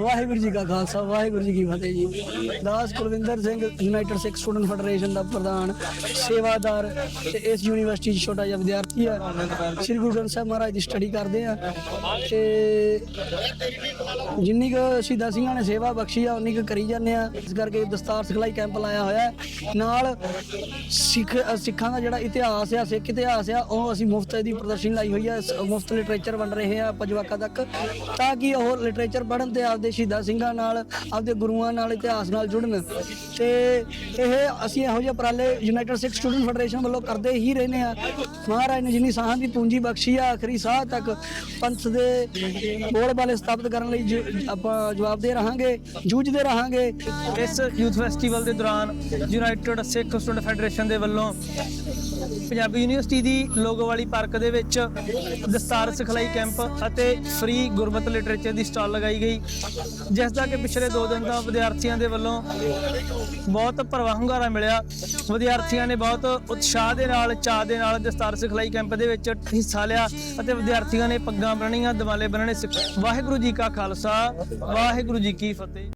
ਵਾਹਿਗੁਰੂ ਜੀ ਕਾ ਖਾਲਸਾ, ਵਾਹਿਗੁਰੂ ਜੀ ਕੀ ਫਤਿਹ ਜੀ। ਦਾਸ Kulwinder Singh united Sikh student federation ਦਾ ਪ੍ਰਧਾਨ, ਸੇਵਾਦਾਰ ਤੇ ਇਸ ਯੂਨੀਵਰਸਿਟੀ 'ਚ ਛੋਟਾ ਜਿਹਾ ਵਿਦਿਆਰਥੀ ਆ। ਸ੍ਰੀ ਗੁਰੂ ਗ੍ਰੰਥ ਸਾਹਿਬ ਮਹਾਰਾਜ ਦੀ ਸਟੱਡੀ ਕਰਦੇ ਆ। ਤੇ ਜਿੰਨੀ ਕੁ ਸ਼ਹੀਦਾਂ ਸਿੰਘਾਂ ਨੇ ਸੇਵਾ ਬਖਸ਼ੀ ਆ, ਉਨੀ ਕੁ ਕਰੀ ਜਾਂਦੇ ਆ। ਇਸ ਕਰਕੇ ਦਸਤਾਰ ਸਿਖਲਾਈ ਕੈਂਪ ਲਾਇਆ ਹੋਇਆ ਹੈ। ਨਾਲ ਸਿੱਖ, ਸਿੱਖਾਂ ਦਾ ਜਿਹੜਾ ਇਤਿਹਾਸ ਆ, ਸਿੱਖ ਇਤਿਹਾਸ ਆ, ਉਹ ਅਸੀਂ ਮੁਫਤ ਦੀ ਪ੍ਰਦਰਸ਼ਨੀ ਲਾਈ ਹੋਈ ਆ। ਮੁਫਤ ਲਿਟਰੇਚਰ ਵੰਡ ਰਹੇ ਆ ਪੰਜਵਾਕਾਂ ਤੱਕ। ਤਾਂ ਕਿ ਉਹ ਲਿਟਰੇਚਰ ਪੜ੍ਹਨ ਤੇ ਆਪਦੇ ਸ਼ਹੀਦਾਂ ਸਿੰਘਾਂ ਨਾਲ, ਆਪਦੇ ਗੁਰੂਆਂ ਨਾਲ ਇਤਿਹਾਸ ਨਾਲ ਜੁੜਨ। ਤੇ ਇਹ ਅਸੀਂ ਇਹੋ ਜਿਹੇ ਉਪਰਾਲੇ ਯੂਨਾਈਟਿਡ ਸਿੱਖ ਸਟੂਡੈਂਟ ਫੈਡਰੇਸ਼ਨ ਵੱਲੋਂ ਕਰਦੇ ਹੀ ਰਹਿੰਦੇ ਆ ਮਹਾਰਾਜ ਨੇ ਜਿੰਨੀ ਸਾਹਾਂ ਦੀ ਪੂੰਜੀ ਬਖਸ਼ੀ ਆ, ਆਖਰੀ ਸਾਹ ਤੱਕ ਪੰਥ ਦੇ ਬੋਲ ਬਾਲੇ ਸਥਾਪਿਤ ਕਰਨ ਲਈ ਆਪਾਂ ਜਵਾਬਦੇ ਰਹਾਂਗੇ, ਜੂਝਦੇ ਰਹਾਂਗੇ। ਇਸ ਯੂਥ ਫੈਸਟੀਵਲ ਦੇ ਦੌਰਾਨ ਯੂਨਾਈਟਿਡ ਸਿੱਖ ਸਟੂਡੈਂਟ ਫੈਡਰੇਸ਼ਨ ਦੇ ਵੱਲੋਂ ਪੰਜਾਬੀ ਯੂਨੀਵਰਸਿਟੀ ਦੀ ਲੋਗੋਵਾਲੀ ਪਾਰਕ ਦੇ ਵਿੱਚ ਦਸਤਾਰ ਸਿਖਲਾਈ ਕੈਂਪ ਅਤੇ ਫ੍ਰੀ ਗੁਰਮਤ ਲਿਟਰੇਚਰ ਦੀ ਸਟਾਲ ਲਗਾਈ ਗਈ। ਜਿਸ ਦਾ ਕਿ ਪਿਛਲੇ 2 ਦਿਨ ਤੋਂ ਵਿਦਿਆਰਥੀਆਂ ਦੇ ਵੱਲੋਂ ਬਹੁਤ ਭਰਵਾਂ ਹੁੰਗਾਰਾ ਮਿਲਿਆ। ਵਿਦਿਆਰਥੀਆਂ ਨੇ ਬਹੁਤ ਉਤਸ਼ਾਹ ਦੇ ਨਾਲ, ਚਾਅ ਦੇ ਨਾਲ ਦਸਤਾਰ ਸਿਖਲਾਈ ਕੈਂਪ ਦੇ ਵਿੱਚ ਹਿੱਸਾ ਲਿਆ ਅਤੇ ਵਿਦਿਆਰਥੀਆਂ ਨੇ ਪੱਗਾਂ ਬੰਨ੍ਹਣੀਆਂ, ਦਿਵਾਲੇ ਬੰਨਣੇ ਸਿੱਖ, ਵਾਹਿਗੁਰੂ ਜੀ ਕਾ ਖਾਲਸਾ, ਵਾਹਿਗੁਰੂ ਜੀ ਕੀ ਫਤਿਹ।